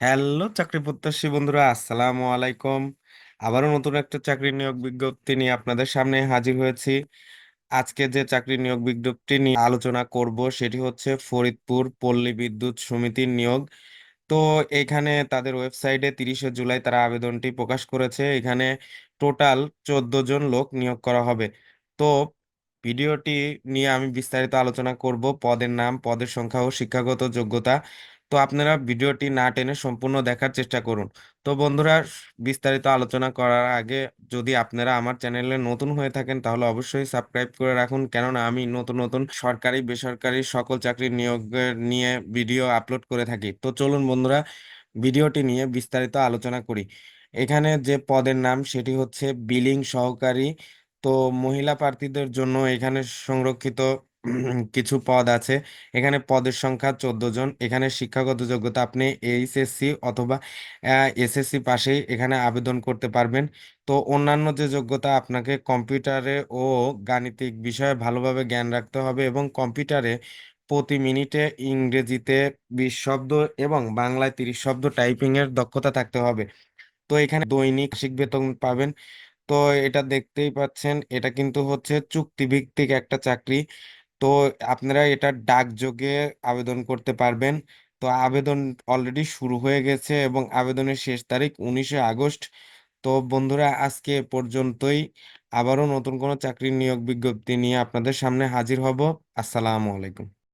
Hello চাকরি প্রত্যাশী বন্ধুরা, আসসালামু আলাইকুম। আবারও নতুন একটা চাকরি নিয়োগ বিজ্ঞপ্তি নিয়ে আপনাদের সামনে হাজির হয়েছি। আজকে যে চাকরি নিয়োগ বিজ্ঞপ্তি নিয়ে আলোচনা করব সেটি হচ্ছে ফরিদপুর পল্লী বিদ্যুৎ সমিতির নিয়োগ। তো এখানে তাদের ওয়েবসাইটে তিরিশে জুলাই তারা আবেদনটি প্রকাশ করেছে। এখানে টোটাল চোদ্দ জন লোক নিয়োগ করা হবে। তো ভিডিওটি নিয়ে আমি বিস্তারিত আলোচনা করব। পদের নাম, পদের সংখ্যা ও শিক্ষাগত যোগ্যতা। তো আপনারা ভিডিওটি না টেনে সম্পূর্ণ দেখার চেষ্টা করুন। তো বন্ধুরা, বিস্তারিত আলোচনা করার আগে যদি আপনারা আমার চ্যানেলে নতুন হয়ে থাকেন, তাহলে অবশ্যই সাবস্ক্রাইব করে রাখুন। কেননা, আমি নতুন নতুন সরকারি, বেসরকারি সকল চাকরির নিয়োগের নিয়ে ভিডিও আপলোড করে থাকি। তো চলুন বন্ধুরা, ভিডিওটি নিয়ে বিস্তারিত আলোচনা করি। এখানে যে পদের নাম, সেটি হচ্ছে বিলিং সহকারী। তো মহিলা প্রার্থীদের জন্য এখানে সংরক্ষিত কিছু পদ আছে। এখানে পদের সংখ্যা চোদ্দ জন। এখানে শিক্ষাগত যোগ্যতা আপনি এইচএসসি অথবা এসএসসি পাশেই এখানে আবেদন করতে পারবেন। তো অন্যান্য যে যোগ্যতা আপনাকে কম্পিউটারে ও গাণিতিক বিষয়ে ভালোভাবে জ্ঞান রাখতে হবে এবং কম্পিউটারে প্রতি মিনিটে ইংরেজিতে বিশ শব্দ এবং বাংলায় তিরিশ শব্দ টাইপিং এর দক্ষতা থাকতে হবে। তো এখানে দৈনিক মাসিক বেতন পাবেন। তো এটা দেখতেই পাচ্ছেন, এটা কিন্তু হচ্ছে চুক্তিভিত্তিক একটা চাকরি। তো আপনারা এটা ডাকযোগে আবেদন করতে পারবেন। তো আবেদন অলরেডি শুরু হয়ে গেছে এবং আবেদনের শেষ তারিখ উনিশে আগস্ট। তো বন্ধুরা, আজকে এ পর্যন্তই। আবারও নতুন কোনো চাকরির নিয়োগ বিজ্ঞপ্তি নিয়ে আপনাদের সামনে হাজির হব। আসসালামু আলাইকুম।